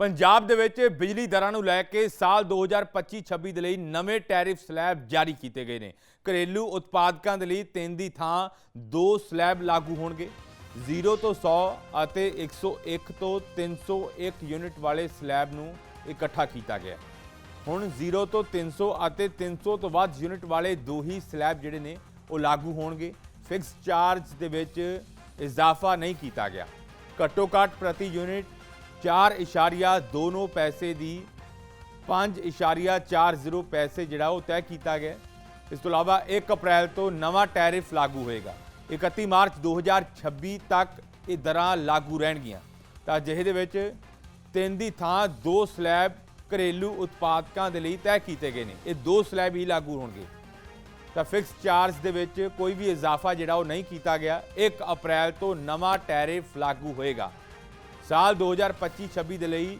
ਪੰਜਾਬ ਦੇ ਵਿੱਚ ਬਿਜਲੀ ਦਰਾਂ ਨੂੰ ਲੈ ਕੇ ਸਾਲ 2025-26 ਦੇ ਲਈ ਨਵੇਂ ਟੈਰਿਫ ਸਲੈਬ ਜਾਰੀ ਕੀਤੇ ਗਏ ਨੇ। ਘਰੇਲੂ ਉਤਪਾਦਕਾਂ ਦੇ ਲਈ ਤਿੰਨ ਦੀ ਥਾਂ ਦੋ ਸਲੈਬ ਲਾਗੂ ਹੋਣਗੇ। 0 ਤੋਂ 100 ਅਤੇ 101 ਤੋਂ 301 ਯੂਨਿਟ ਵਾਲੇ ਸਲੈਬ ਨੂੰ ਇਕੱਠਾ ਕੀਤਾ ਗਿਆ। ਹੁਣ 0 ਤੋਂ 300 ਅਤੇ 300 ਤੋਂ ਵੱਧ ਯੂਨਿਟ ਵਾਲੇ ਦੋ ਹੀ ਸਲੈਬ ਜਿਹੜੇ ਨੇ, ਉਹ ਲਾਗੂ ਹੋਣਗੇ। ਫਿਕਸ ਚਾਰਜ ਦੇ ਵਿੱਚ ਇਜ਼ਾਫਾ ਨਹੀਂ ਕੀਤਾ ਗਿਆ। ਘੱਟੋ ਘੱਟ ਪ੍ਰਤੀ ਯੂਨਿਟ 4.29 ਪੈਸੇ ਦੀ 5.40 ਪੈਸੇ ਜਿਹੜਾ ਉਹ ਤੈਅ ਕੀਤਾ ਗਿਆ। ਇਸ ਤੋਂ ਇਲਾਵਾ 1 ਅਪ੍ਰੈਲ ਤੋਂ ਨਵਾਂ ਟੈਰਿਫ ਲਾਗੂ ਹੋਏਗਾ। 31 ਮਾਰਚ 2026 ਤੱਕ ਇਹ ਦਰਾਂ ਲਾਗੂ ਰਹਿਣਗੀਆਂ। ਤਾਂ ਜਿਹੇ ਦੇ ਵਿੱਚ ਤਿੰਨ ਦੀ ਥਾਂ ਦੋ ਸਲੈਬ ਘਰੇਲੂ ਉਤਪਾਦਕਾਂ ਦੇ ਲਈ ਤੈਅ ਕੀਤੇ ਗਏ ਨੇ। ਇਹ ਦੋ ਸਲੈਬ ਹੀ ਲਾਗੂ ਹੋਣਗੇ। ਤਾਂ ਫਿਕਸ ਚਾਰਜ ਦੇ ਵਿੱਚ ਕੋਈ ਵੀ ਇਜ਼ਾਫਾ ਜਿਹੜਾ ਉਹ ਨਹੀਂ ਕੀਤਾ ਗਿਆ। 1 ਅਪ੍ਰੈਲ ਤੋਂ ਨਵਾਂ ਟੈਰਿਫ ਲਾਗੂ ਹੋਏਗਾ। ਸਾਲ 2025-26 ਦੇ ਲਈ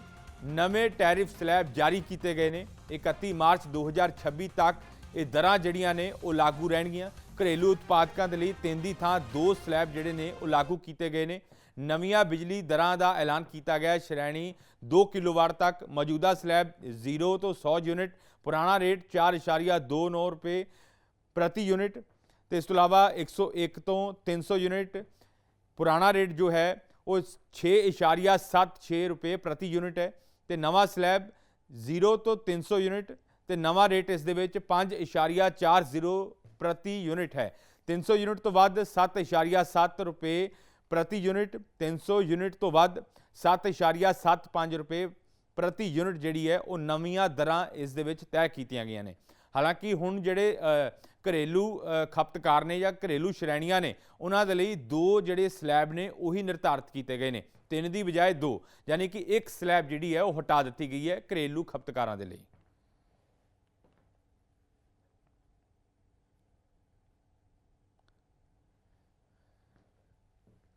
ਨਵੇਂ ਟੈਰਿਫ ਸਲੈਬ ਜਾਰੀ ਕੀਤੇ ਗਏ ਨੇ। 31 ਮਾਰਚ 2026 ਤੱਕ ਇਹ ਦਰਾਂ ਜਿਹੜੀਆਂ ਨੇ, ਉਹ ਲਾਗੂ ਰਹਿਣਗੀਆਂ। ਘਰੇਲੂ ਉਤਪਾਦਕਾਂ ਦੇ ਲਈ ਤਿੰਨ ਦੀ ਥਾਂ ਦੋ ਸਲੈਬ ਜਿਹੜੇ ਨੇ, ਉਹ ਲਾਗੂ ਕੀਤੇ ਗਏ ਨੇ। ਨਵੀਆਂ ਬਿਜਲੀ ਦਰਾਂ ਦਾ ਐਲਾਨ ਕੀਤਾ ਗਿਆ ਸ਼੍ਰੇਣੀ 2 ਕਿਲੋਵਾਟ ਤੱਕ ਮੌਜੂਦਾ ਸਲੈਬ 0 ਤੋਂ 100 ਯੂਨਿਟ, ਪੁਰਾਣਾ ਰੇਟ 4.29 ਰੁਪਏ ਪ੍ਰਤੀ ਯੂਨਿਟ, ਤੇ ਇਸ ਤੋਂ ਇਲਾਵਾ 101 ਤੋਂ 300 ਯੂਨਿਟ, ਪੁਰਾਣਾ ਰੇਟ ਜੋ ਹੈ ਉਹ 6.76 ਰੁਪਏ ਪ੍ਰਤੀ ਯੂਨਿਟ ਹੈ ਤੇ ਨਵਾਂ ਸਲੈਬ 0 ਤੋਂ 300 ਯੂਨਿਟ ਤੇ ਨਵਾਂ ਰੇਟ ਇਸ ਦੇ ਵਿੱਚ 5.40 ਪ੍ਰਤੀ ਯੂਨਿਟ ਹੈ। 300 ਯੂਨਿਟ ਤੋਂ ਵੱਧ 7.7 ਰੁਪਏ ਪ੍ਰਤੀ ਯੂਨਿਟ 300 ਯੂਨਿਟ ਤੋਂ ਵੱਧ 7.75 ਰੁਪਏ ਪ੍ਰਤੀ ਯੂਨਿਟ ਜਿਹੜੀ ਹੈ ਉਹ ਨਵੀਆਂ ਦਰਾਂ ਇਸ ਦੇ ਵਿੱਚ ਤੈਅ ਕੀਤੀਆਂ ਗਈਆਂ ਨੇ। ਹਾਲਾਂਕਿ ਹੁਣ ਜਿਹੜੇ ਘਰੇਲੂ ਖਪਤਕਾਰ ਨੇ ਜਾਂ ਘਰੇਲੂ ਸ਼੍ਰੇਣੀਆਂ ਨੇ, ਉਹਨਾਂ ਦੇ ਲਈ ਦੋ ਜਿਹੜੇ ਸਲੈਬ ਨੇ, ਉਹੀ ਨਿਰਧਾਰਿਤ ਕੀਤੇ ਗਏ ਨੇ। ਤਿੰਨ ਦੀ ਬਜਾਏ ਦੋ। ਯਾਨੀ ਕਿ ਇੱਕ ਸਲੈਬ ਜਿਹੜੀ ਹੈ, ਉਹ ਹਟਾ ਦਿੱਤੀ ਗਈ ਹੈ ਘਰੇਲੂ ਖਪਤਕਾਰਾਂ ਦੇ ਲਈ।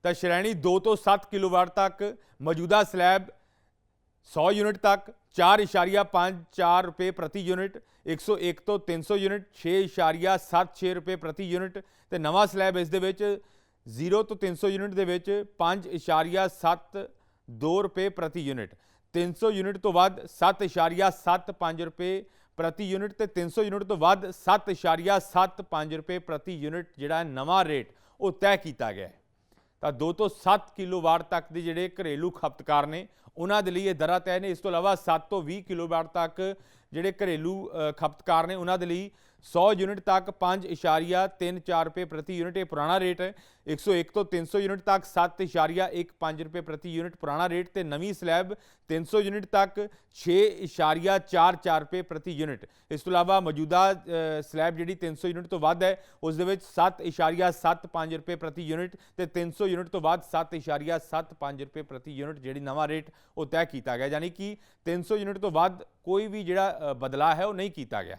ਤਾਂ ਸ਼੍ਰੇਣੀ 2 ਤੋਂ 7 ਕਿਲੋਵਾਟ ਤੱਕ ਮੌਜੂਦਾ ਸਲੈਬ 100 ਯੂਨਿਟ ਤੱਕ 4.54 ਰੁਪਏ ਪ੍ਰਤੀ ਯੂਨਿਟ 101 ਤੋਂ 300 ਯੂਨਿਟ 6.76 ਰੁਪਏ ਪ੍ਰਤੀ ਯੂਨਿਟ ਤੇ ਨਵਾਂ ਸਲੈਬ ਇਸ ਦੇ ਵਿੱਚ 0 ਤੋਂ 300 ਯੂਨਿਟ ਦੇ ਵਿੱਚ 5.72 ਰੁਪਏ ਪ੍ਰਤੀ ਯੂਨਿਟ 300 ਯੂਨਿਟ ਤੋਂ ਵੱਧ 7.75 ਰੁਪਏ ਪ੍ਰਤੀ ਯੂਨਿਟ ਤੇ 300 ਯੂਨਿਟ ਤੋਂ ਵੱਧ 7.75 ਰੁਪਏ ਪ੍ਰਤੀ ਯੂਨਿਟ ਜਿਹੜਾ ਨਵਾਂ ਰੇਟ ਉਹ ਤੈਅ ਕੀਤਾ ਗਿਆ ਹੈ। ਤਾਂ 2 ਤੋਂ 7 ਕਿਲੋਵਾਟ ਤੱਕ ਦੇ ਜਿਹੜੇ ਘਰੇਲੂ ਖਪਤਕਾਰ ਨੇ, ਉਹਨਾਂ ਦੇ ਲਈ ਇਹ ਦਰਾਂ ਤੈਅ ਨੇ। ਇਸ ਤੋਂ ਇਲਾਵਾ 7 ਤੋਂ 20 ਕਿਲੋਵਾਟ ਤੱਕ ਜਿਹੜੇ ਘਰੇਲੂ ਖਪਤਕਾਰ ਨੇ ਉਹਨਾਂ ਦੇ ਲਈ 100 ਯੂਨਿਟ ਤੱਕ 5.34 ਰੁਪਏ ਪ੍ਰਤੀ ਯੂਨਿਟ, ਇਹ ਪੁਰਾਣਾ ਰੇਟ ਹੈ। 101 ਤੋਂ 300 ਯੂਨਿਟ ਤੱਕ 7.15 ਰੁਪਏ ਪ੍ਰਤੀ ਯੂਨਿਟ, ਪੁਰਾਣਾ ਰੇਟ ਤੇ ਨਵੀਂ ਸਲੈਬ 300 ਯੂਨਿਟ ਤੱਕ 6.44 ਰੁਪਏ ਪ੍ਰਤੀ ਯੂਨਿਟ। ਇਸ ਤੋਂ ਇਲਾਵਾ ਮੌਜੂਦਾ ਸਲੈਬ ਜਿਹੜੀ 300 ਯੂਨਿਟ ਤੋਂ ਵੱਧ ਹੈ, ਉਸ ਦੇ ਵਿੱਚ 7.75 ਰੁਪਏ ਪ੍ਰਤੀ ਯੂਨਿਟ ਤੇ 300 ਯੂਨਿਟ ਤੋਂ ਵੱਧ 7.75 ਰੁਪਏ ਪ੍ਰਤੀ ਯੂਨਿਟ ਜਿਹੜੀ ਨਵਾਂ ਰੇਟ ਉਹ ਤੈਅ ਕੀਤਾ ਗਿਆ। ਯਾਨੀ ਕਿ 300 ਯੂਨਿਟ ਤੋਂ ਵੱਧ ਕੋਈ ਵੀ ਜਿਹੜਾ ਅ, ਬਦਲਾਅ ਹੈ ਉਹ ਨਹੀਂ ਕੀਤਾ ਗਿਆ।